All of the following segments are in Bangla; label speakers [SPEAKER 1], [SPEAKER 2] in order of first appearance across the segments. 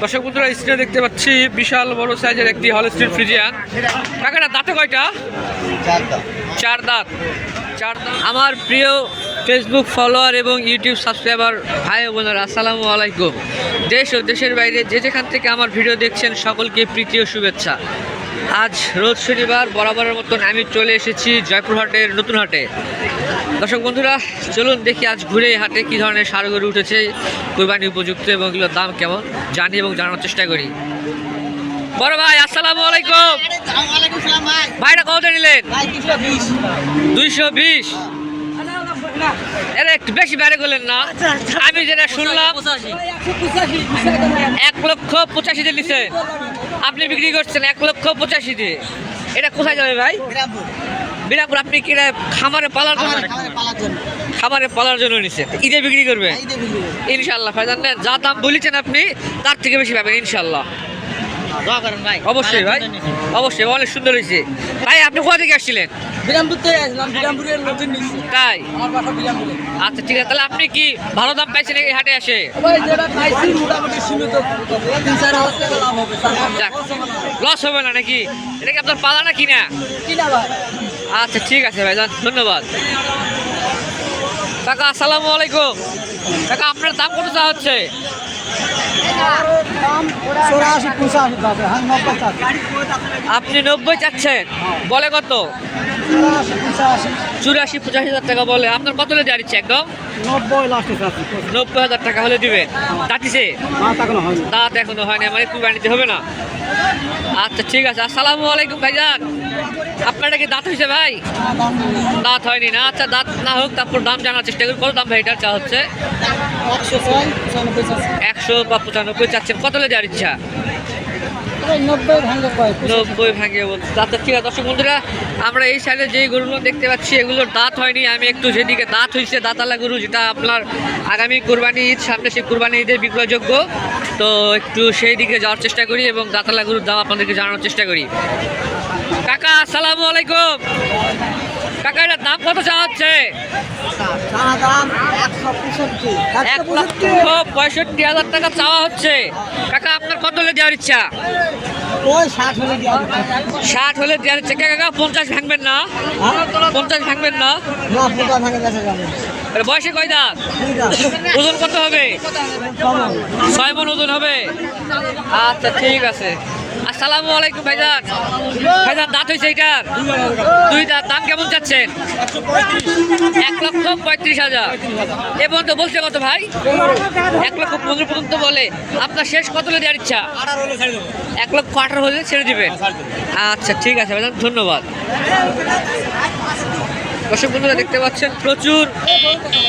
[SPEAKER 1] দর্শক বন্ধুরা স্ক্রিনে দেখতে পাচ্ছি বিশাল বড় সাইজের একটি হল স্ট্রিট ফ্রিজিয়ান কাকাটা দাঁতে কয়টা? চার দাঁত। চার দাঁত। আমার প্রিয় ফেসবুক ফলোয়ার এবং ইউটিউব সাবস্ক্রাইবার ভাই ও বোনেরা আসসালামু আলাইকুম। দেশ ও দেশের বাইরে যে যেখান থেকে আমার ভিডিও দেখছেন সকলকে প্রীতি ও শুভেচ্ছা। আজ রোজ শনিবার বরাবরের মতন আমি চলে এসেছি জয়পুরহাটের নতুন হাটে। দর্শক বন্ধুরা, চলুন দেখি আজ ঘুরে হাটে কী ধরনের সার গরু উঠেছে, কোরবানি উপযুক্ত এবং এগুলোর দাম কেমন, জানি এবং জানার চেষ্টা করি। বড় ভাই, আসসালামু আলাইকুম।
[SPEAKER 2] ভাই
[SPEAKER 1] ভাইটা কত নিলেন? দুইশো বিশ। একটু বেশি বেড়ে করলেন না। আমি যেটা শুনলাম, এক লক্ষ পঁচাশি দিয়ে নিছেন আপনি বিক্রি করছেন এক লক্ষ পঁচাশি দিয়ে এটা কোথায় যাবে ভাই?
[SPEAKER 2] বিরামপুর।
[SPEAKER 1] আপনি কি খামারে পালার জন্য?
[SPEAKER 2] খামারে পালার জন্য।
[SPEAKER 1] নিছেন ঈদে বিক্রি করবে? ইনশাল্লাহ ভাইজান নেন, যা দাম বলেছেন আপনি তার থেকে বেশি পাবেন ইনশাল্লাহ অবশ্যই ভাই অবশ্যই অনেক সুন্দর হয়েছে। ভাই আপনি কোথা থেকে আসছিলেন?
[SPEAKER 2] বিরামপুর থেকে আসলাম বিরামপুরের নতুন
[SPEAKER 1] তাই?
[SPEAKER 2] আমার বাসা বিরামপুরে।
[SPEAKER 1] আচ্ছা ঠিক আছে তাহলে আপনি কি ভালো দাম পাইছেন এই হাটে আসে লস হবে না। নাকি? এটা কি আপনার পালা না কিনা?
[SPEAKER 2] কিনা
[SPEAKER 1] আচ্ছা ঠিক আছে ভাই ধন্যবাদ। কাকা আসসালামু আলাইকুম। কাকা আপনার দাম কত চা হচ্ছে?
[SPEAKER 2] হ্যাঁ
[SPEAKER 1] আপনি নব্বই চাচ্ছেন? বলে কত?
[SPEAKER 2] চুরাশি পঁচাশি।
[SPEAKER 1] হাজার টাকা বলে। আপনার কত হলে দেওয়া দিচ্ছে একদম?
[SPEAKER 2] নব্বই
[SPEAKER 1] হাজার টাকা হলে দিবেন
[SPEAKER 2] না টাকা
[SPEAKER 1] দাঁত এখনও হয়নি। আমার একটু বানিতে হবে না। আচ্ছা ঠিক আছে। আসসালামু আলাইকুম ভাইজান। আপনার এটা কি দাঁত হয়েছে ভাই? দাঁত হয়নি না? আচ্ছা দাঁত না হোক তারপর দাম জানার চেষ্টা করি। কত দাম ভাই এটার চা হচ্ছে?
[SPEAKER 2] একশো
[SPEAKER 1] বা পঁচানব্বই চাচ্ছেন। কত হলে দেওয়ার ইচ্ছা?
[SPEAKER 2] নব্বই ভাঙে কয়
[SPEAKER 1] নব্বই ভাঙে ঠিক আছে দর্শক বন্ধুরা আমরা এই সাইডে যে গরুগুলো দেখতে পাচ্ছি এগুলোর দাঁত হয়নি। আমি একটু যেদিকে দাঁত হয়েছে দাঁতালা গরু যেটা আপনার আগামী কোরবানি ঈদ সামনে সেই কোরবানি ঈদের বিক্রয়যোগ্য। তো একটু সেই দিকে যাওয়ার চেষ্টা করি এবং দাঁতালা গরুর দাম আপনাদেরকে জানানোর চেষ্টা করি। কাকা আসসালামু আলাইকুম। কাকা এটার দাম কত চাওয়া হচ্ছে?
[SPEAKER 2] পঁয়ষট্টি
[SPEAKER 1] হাজার টাকা চাওয়া হচ্ছে। কাকা, আপনার কত হলে দেওয়ার ইচ্ছা?
[SPEAKER 2] ষাট হলে
[SPEAKER 1] দেওয়ার ইচ্ছা। কাকা পঞ্চাশ ভাঙবেন না। পঞ্চাশ ভাঙবেন না। বয়সে কয় দাঁত? ওজন কত হবে? ছয় মন ওজন হবে। আচ্ছা ঠিক আছে। আসসালামু আলাইকুম ভাইজান। ভাইজান, দাঁত হয়েছে এইটার দুই দাঁত, দাম কেমন চাচ্ছেন? এক লক্ষ পঁয়ত্রিশ হাজার। এ পর্যন্ত বলছে কত ভাই? এক লক্ষ পনেরো পর্যন্ত বলে। আপনার শেষ কত হলে দেওয়ার ইচ্ছা? এক লক্ষ আঠারো হলে ছেড়ে দিবেন। আচ্ছা ঠিক আছে ভাইজান, ধন্যবাদ। দর্শক বন্ধুরা, দেখতে পাচ্ছেন, প্রচুর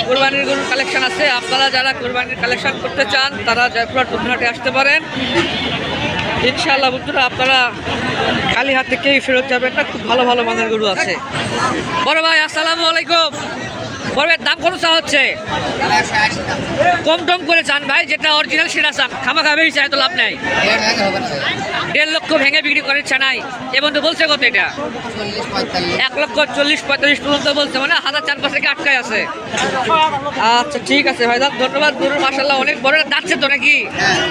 [SPEAKER 1] কোরবানির গরুর কালেকশন আছে। আপনারা যারা কোরবানির কালেকশন করতে চান, তারা জয়পুরহাট নতুনহাটে আসতে পারেন। ইনশাআল্লাহ বন্ধুরা, আপনারা খালি হাতে কেউ ফেরত যাবেন না, খুব ভালো ভালো মানের গরু আছে। বড় ভাই, আসসালামু আলাইকুম। বড় দাম কত চা হচ্ছে? কম টম করে চান ভাই, যেটা অরিজিনাল সেটা চান। খামা খাবে চাই তো লাভ নেই। দেড় লক্ষ ভেঙে বিক্রি করার ইচ্ছা নাই এবং তো বলছে কত এটা? এক লক্ষ চল্লিশ পঁয়তাল্লিশ পর্যন্ত বলছে মানে হাজার চার পাঁচ থেকে আটকায় আছে। আচ্ছা ঠিক আছে ভাই দাঁত ধন্যবাদ গরুর মাসাল্লাহ অনেক বড় দাঁতছে তো নাকি?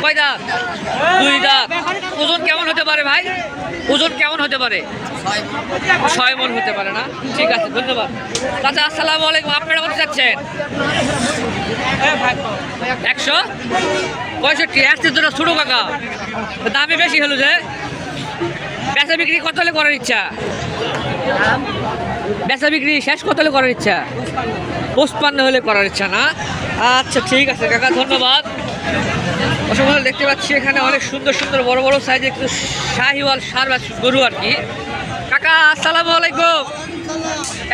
[SPEAKER 1] কয় দাঁত? দুই দাঁত। ওজন কেমন হতে পারে ভাই? ওজন কেমন হতে পারে? ছয় মন হতে পারে না? ঠিক আছে, ধন্যবাদ। চাচা, আসসালামু আলাইকুম। আপনারা কত যাচ্ছেন একশো? পঁয়ষট্টি। একশো দুটো ছোটো কাকা। দামে বেশি হলো যে। বেচা বিক্রি কত হলে করার ইচ্ছা? বেচা বিক্রি শেষ কত হলে করার ইচ্ছা? পঁচপান্ন হলে করার ইচ্ছা না? আচ্ছা ঠিক আছে, কাকা, ধন্যবাদ। অসংখ্য দেখতে পাচ্ছি এখানে অনেক সুন্দর সুন্দর বড় বড় সাইজে একটু শাহিওয়াল সার বা গরু আর কি। কাকা আসসালাম আলাইকুম।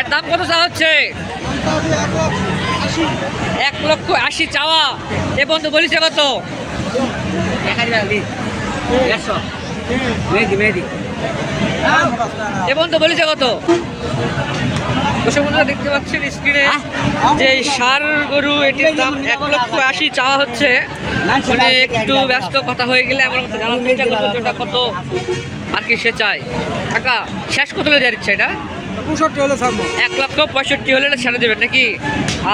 [SPEAKER 1] এর দাম কত চা হচ্ছে? এক লক্ষ আশি চাওয়া। এ বন্ধু বলিছে কত? এ তো বলিছে কত? দর্শক বন্ধুরা দেখতে পাচ্ছেন স্ক্রিনে যে ষাঁড় গরু এটির দাম এক লক্ষ আশি চাওয়া হচ্ছে। মানে একটু ব্যস্ত কথা হয়ে গেলে আমরা জানার চেষ্টা করব যে কত আর কি সে চায়। কাকা শেষ কত হলে ইচ্ছা এটা?
[SPEAKER 2] পঁয়ষট্টি হলে ছাড়বো।
[SPEAKER 1] এক লক্ষ পঁয়ষট্টি হলে এটা ছেড়ে দেবেন নাকি?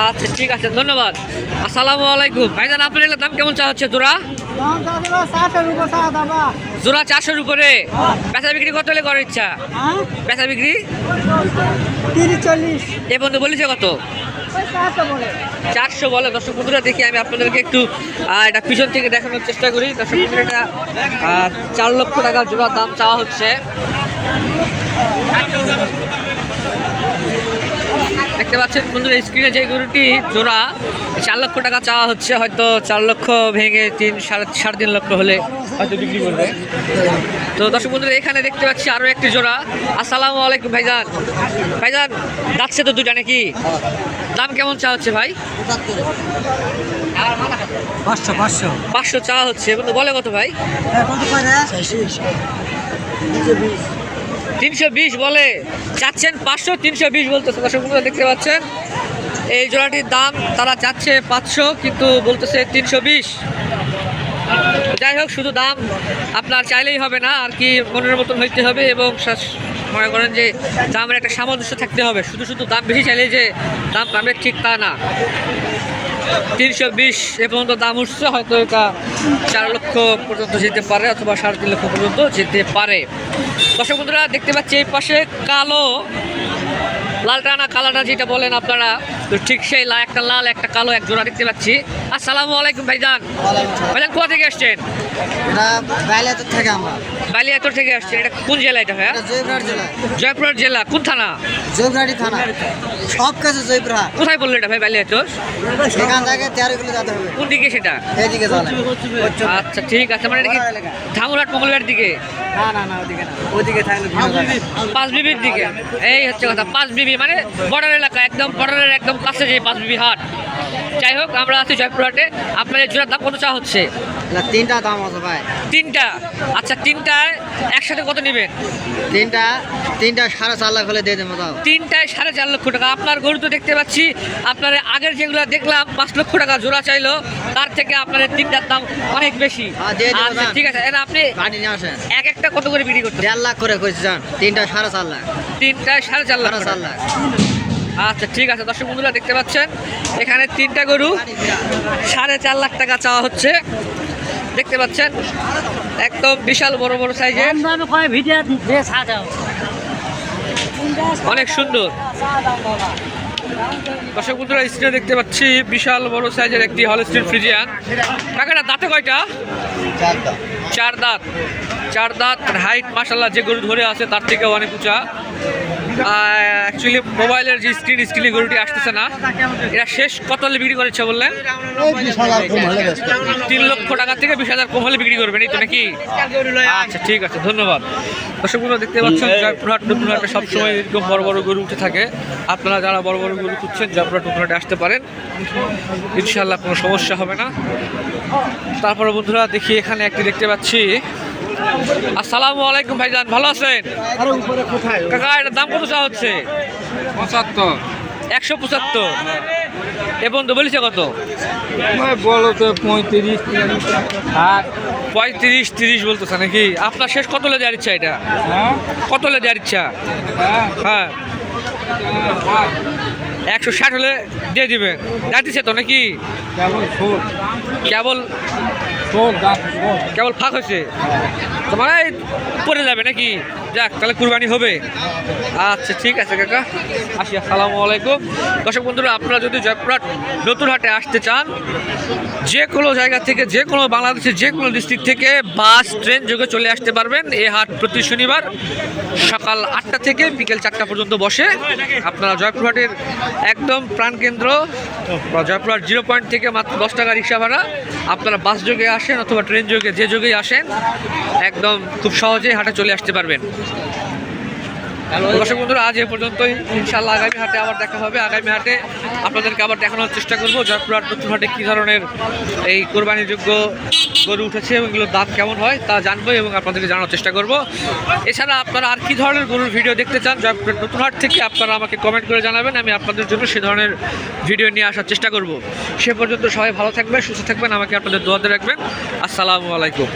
[SPEAKER 1] আচ্ছা ঠিক আছে ধন্যবাদ। আসসালামু আলাইকুম। ভাইজান আপনার দাম কেমন চা হচ্ছে জোড়া জোড়া চারশোর উপরে? বেচা বিক্রি কত হলে করার ইচ্ছা? বেচা বিক্রি?
[SPEAKER 2] তিরিশ চল্লিশ
[SPEAKER 1] এ বন্ধু, বলেছে কত? চারশো বলে। দর্শক বন্ধুরা, দেখি আমি আপনাদেরকে একটু এটা পিছন থেকে দেখানোর চেষ্টা করি। দর্শক বন্ধুরা, এটা চার লক্ষ টাকা জোড়া দাম চাওয়া হচ্ছে। দেখতে পাচ্ছেন বন্ধুরা স্ক্রিনে যে গরুটি জোড়া চার লক্ষ টাকা চাওয়া হচ্ছে হয়তো চার লক্ষ ভেঙে তিন সাড়ে সাড়ে তিন লক্ষ হলে হয়তো বিক্রি করবে। তো দর্শক বন্ধুরা এখানে দেখতে পাচ্ছি আরও একটি জোড়া। আসসালামু আলাইকুম ভাইজান। ভাইজান যাচ্ছে তো দুটা নাকি? দাম কেমন চা হচ্ছে ভাই?
[SPEAKER 2] পাঁচশো পাঁচশো।
[SPEAKER 1] পাঁচশো চা হচ্ছে বলে কত ভাই?
[SPEAKER 2] করে?
[SPEAKER 1] তিনশো বিশ বলে চাচ্ছেন পাঁচশো, তিনশো বিশ বলতেছে দর্শক বন্ধুরা দেখতে পাচ্ছেন। এই জোড়াটির দাম তারা চাচ্ছে পাঁচশো, কিন্তু বলতেছে তিনশো বিশ। যাই হোক, শুধু দাম আপনার চাইলেই হবে না, আর কি মনের মতন হইতে হবে এবং মনে করেন যে দামের একটা সামঞ্জস্য থাকতে হবে। শুধু শুধু দাম বেশি চাইলে যে দাম পাবে ঠিক তা না। তিনশো বিশ এ পর্যন্ত দাম উঠছে হয়তো এটা চার লক্ষ পর্যন্ত যেতে পারে অথবা সাড়ে তিন লক্ষ পর্যন্ত যেতে পারে। দর্শক বন্ধুরা দেখতে পাচ্ছি এই পাশে কালো লাল টানা কালাটা যেটা বলেন আপনারা তো ঠিক সেই লা একটা লাল একটা কালো এক জোড়া দেখতে পাচ্ছি। আসসালামু আলাইকুম ভাইজান। ভাইজান কোথা থেকে আসছেন?
[SPEAKER 2] থেকে আমরা।
[SPEAKER 1] বালিয়াতর থেকে আসছেন এটা কোন জেলা এটা ভাইয়া?
[SPEAKER 2] জয়পুরহাট জেলা।
[SPEAKER 1] জয়পুর জেলা কোন থানা?
[SPEAKER 2] জয়পুরহাটি থানা। সব কাছে জয়পুরহাট।
[SPEAKER 1] কোথায় বলল এটা ভাই বালিয়াতর?
[SPEAKER 2] সেখান থেকে তেরো কিলো যেতে হবে।
[SPEAKER 1] কোন দিকে সেটা?
[SPEAKER 2] এদিকে
[SPEAKER 1] আচ্ছা ঠিক আছে মানে এটা কি ধামুরহাট মঙ্গলবার দিকে?
[SPEAKER 2] না না না ওদিকে না। ওদিকে থাকলে
[SPEAKER 1] পাঁচ বিবির দিকে। এই হচ্ছে কথা পাঁচ বিবি মানে বর্ডার এলাকা একদম বর্ডারের একদম কাছে যে পাঁচ বিবি হাট। যাই হোক আমরা আছি জয়পুরহাটে। আপনার এই জোড়ার দাম কত চা হচ্ছে?
[SPEAKER 2] না, তিনটা দাম আছে ভাই।
[SPEAKER 1] তিনটা? আচ্ছা তিনটায় একসাথে কত নেবেন
[SPEAKER 2] তিনটা তিনটা সাড়ে চার লাখ হলে দিয়ে দেবো তাও
[SPEAKER 1] তিনটায় সাড়ে চার লক্ষ টাকা। আপনার গরু তো দেখতে পাচ্ছি আপনার আগের যেগুলো দেখলাম পাঁচ লক্ষ টাকা জোড়া চাইলো তার থেকে আপনার তিনটার দাম অনেক বেশি।
[SPEAKER 2] হ্যাঁ,
[SPEAKER 1] আচ্ছা ঠিক আছে এটা আপনি
[SPEAKER 2] গাড়ি নিয়ে আসেন।
[SPEAKER 1] এক একটা কত করে বিক্রি করতে
[SPEAKER 2] দেড় লাখ করে কইছি যান। তিনটা সাড়ে চার লাখ।
[SPEAKER 1] তিনটায় সাড়ে চার লাখ
[SPEAKER 2] চার লাখ।
[SPEAKER 1] আচ্ছা ঠিক আছে দর্শক বন্ধুরা দেখতে পাচ্ছেন এখানে তিনটা গরু সাড়ে চার লাখ টাকা চাওয়া হচ্ছে। দেখতে পাচ্ছেন? একদম বিশাল বড় বড় সাইজের অনেক সুন্দর। দর্শক বন্ধুরা স্ক্রিনে দেখতে পাচ্ছি বিশাল বড় সাইজের একটি হল স্টিল ফ্রিজিয়ান কাকাটা দাঁতে কয়টা? চার দাঁত। চার দাঁত হাইট মাসাল্লাহ যে গরু ধরে আছে তার থেকে অনেক উঁচা। অ্যাকচুয়ালি মোবাইলের যে স্ক্রিন স্ক্রিনে গরুটি আসতেছে না। এটা শেষ কত হলে বিক্রি করেছে বললেন? তিন লক্ষ টাকা থেকে বিশ হাজার কম বিক্রি করবেন, এই তো নাকি? আচ্ছা ঠিক আছে, ধন্যবাদ। দর্শকগুলো দেখতে পাচ্ছেন, জয়পুরহাট, নতুনহাটে সবসময় এরকম বড় বড় গরু উঠে থাকে। আপনারা যারা বড় বড় গরু খুঁজছেন, জয়পুরহাট, নতুনহাটে আসতে পারেন। ইনশাল্লাহ কোনো সমস্যা হবে না। তারপরে বন্ধুরা, দেখি এখানে একটি দেখতে পাচ্ছি। আসসালামু আলাইকুম ভাইজান ভালো আছেন? কাকা এটার দাম কত চা হচ্ছে?
[SPEAKER 3] পঁচাত্তর।
[SPEAKER 1] একশো পঁচাত্তর। এ বন্ধু বলেছে কত?
[SPEAKER 3] বলো তো পঁয়ত্রিশ ষাট
[SPEAKER 1] পঁয়ত্রিশ তিরিশ বলতেছে নাকি? আপনার শেষ কত লে দেওয়ার ইচ্ছা এটা?
[SPEAKER 3] হ্যাঁ?
[SPEAKER 1] কত লে দেওয়ার ইচ্ছা?
[SPEAKER 3] হ্যাঁ।
[SPEAKER 1] হ্যাঁ। একশো ষাট হলে দিয়ে দিবেন। যাইতেছে তো নাকি?
[SPEAKER 3] কেবল
[SPEAKER 1] কেবল ফাঁক হয়েছে। এই পড়ে যাবে নাকি? যাক, তাহলে কুরবানি হবে। আচ্ছা ঠিক আছে কাকা। আসি, আসসালামু আলাইকুম। দর্শক বন্ধুরা, আপনারা যদি জয়পুরহাট নতুন হাটে আসতে চান, যে কোনো জায়গা থেকে, যে কোনো বাংলাদেশের যে কোনো ডিস্ট্রিক্ট থেকে বাস, ট্রেন যোগে চলে আসতে পারবেন এ হাট প্রতি শনিবার সকাল আটটা থেকে বিকেল চারটা পর্যন্ত বসে। আপনারা জয়পুরহাটের একদম প্রাণকেন্দ্র জয়পুরহাট জিরো পয়েন্ট থেকে মাত্র দশ টাকা রিক্সা ভাড়া। আপনারা বাস যোগে আসেন অথবা ট্রেন যোগে যে যোগেই আসেন একদম খুব সহজেই হাঁটা চলে আসতে পারবেন। দর্শক বন্ধুরা, আজ এ পর্যন্তই। ইনশাল্লাহ আগামী হাটে আবার দেখা হবে। আগামী হাটে আপনাদেরকে আবার দেখানোর চেষ্টা করব জয়পুরহাট নতুন হাটে কী ধরনের এই কোরবানিযোগ্য গরু উঠেছে এবং এগুলোর দাম কেমন হয় তা জানব এবং আপনাদেরকে জানানোর চেষ্টা করব। এছাড়া আপনারা আর কী ধরনের গরুর ভিডিও দেখতে চান জয়পুরহাট নতুন হাট থেকে আপনারা আমাকে কমেন্ট করে জানাবেন, আমি আপনাদের জন্য সে ধরনের ভিডিও নিয়ে আসার চেষ্টা করব। সে পর্যন্ত সবাই ভালো থাকবেন, সুস্থ থাকবেন, আমাকে আপনাদের দোয়াতে রাখবেন। আসসালামু আলাইকুম।